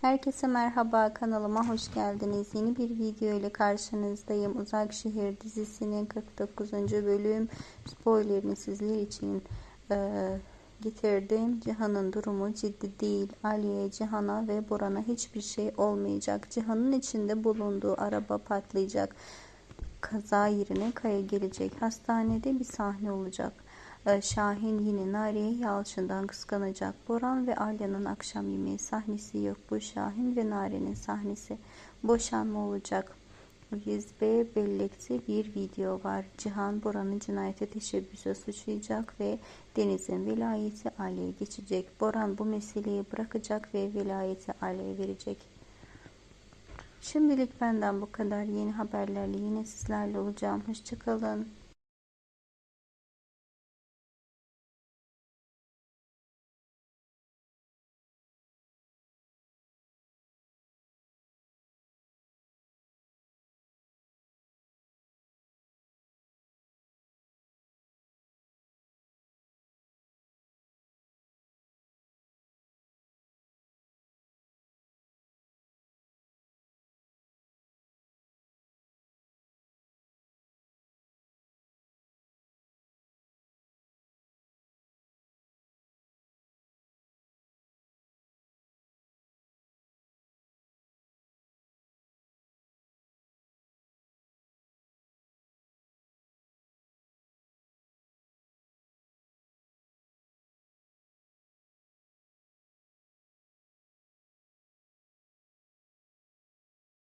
Herkese merhaba kanalıma hoş geldiniz. Yeni bir video ile karşınızdayım. Uzak Şehir dizisinin 49. bölüm spoilerini sizler için e, getirdim. Cihan'ın durumu ciddi değil. Aliye, Cihan'a ve Boran'a hiçbir şey olmayacak. Cihan'ın içinde bulunduğu araba patlayacak. Kaza yerine Kaya gelecek. Hastanede bir sahne olacak. Ee, Şahin yine Nare'yi Yalçın'dan kıskanacak. Boran ve Alya'nın akşam yemeği sahnesi yok. Bu Şahin ve Nare'nin sahnesi. Boşanma olacak. 100B bellekte bir video var. Cihan Boran'ı cinayete teşebbüse suçlayacak ve Deniz'in velayeti Ali'ye geçecek. Boran bu meseleyi bırakacak ve velayeti Ali'ye verecek. Şimdilik benden bu kadar. Yeni haberlerle yine sizlerle olacağım. Hoşçakalın.